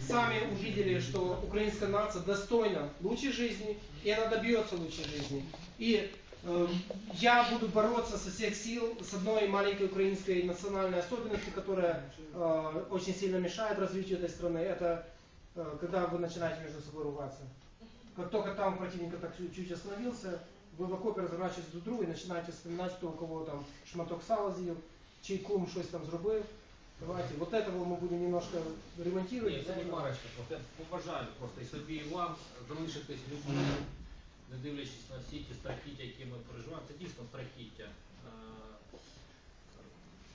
сами увидели, что украинская нация достойна лучшей жизни, и она добьется лучшей жизни. И э, я буду бороться со всех сил с одной маленькой украинской национальной особенностью, которая э, очень сильно мешает развитию этой страны. Это э, когда вы начинаете между собой ругаться. Как только там противник так чуть- чуть остановился, вы в окопе разворачиваетесь друг друга и начинаете вспоминать, кто у кого там шматок сала з'їв, чий кум щось там зробив. Давайте, вот этого мы будем немножко ремонтировать. Ні, це не марочка, просто я побажаю просто і собі, і вам залишитись людьми, не дивлячись на всі ті страхіття, які ми переживаємо. Це дійсно страхіття. Е,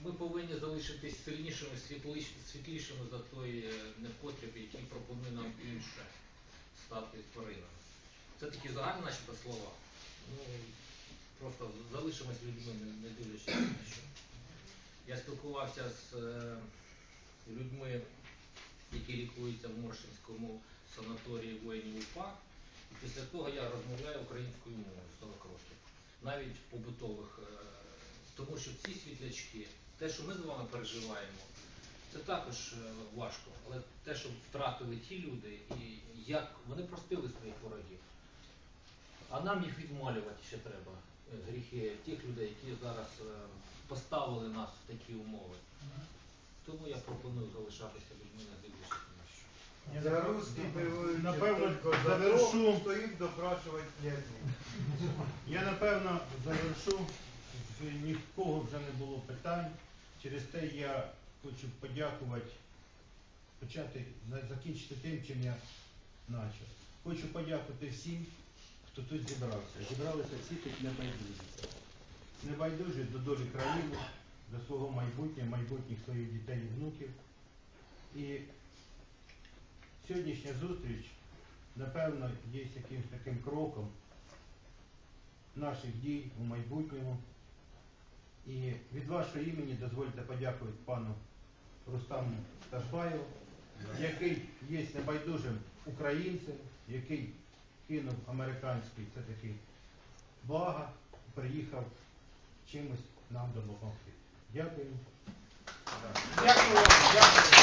Ми повинні залишитись сильнішими, світліш- світлішими за той е, непотріб, який пропонує нам інше стати тваринами. Це такі загальні наші слова. Ну, просто залишимось людьми, не, не дивлячись на що. Спілкувався з е, людьми, які лікуються в Моршинському санаторії воїнів УПА. І після того я розмовляю українською мовою 40 років, навіть побутових. е, Тому що ці світлячки, те, що ми з вами переживаємо, це також е, важко. Але те, що втратили ті люди, і як вони простили своїх ворогів. А нам їх відмалювати ще треба, гріхи тих людей, які зараз е, поставили нас в такі умови. Тому я пропоную залишатися людьми, дивлячись на що. Я За русский да, Напевно, только за завершу. то, что их допрашивать. Я напевно завершу, що ні в кого вже не було питань. Через те я хочу подякувати, почати на- закінчити тим, чим я почав. Хочу подякувати всім, хто тут зібрався. Зібралися всі тут небайдужі. Небайдужі до долі країни, до свого майбутнього, майбутніх своїх дітей і внуків. І сьогоднішня зустріч, напевно, є якимось таким кроком наших дій у майбутньому. І від вашого імені дозвольте подякувати пану Рустаму Ташбаєву, який є небайдужим українцем, який фіном американський, це такий блага, приїхав чимось нам допомогти. Дякую. Дякую вам, дякую.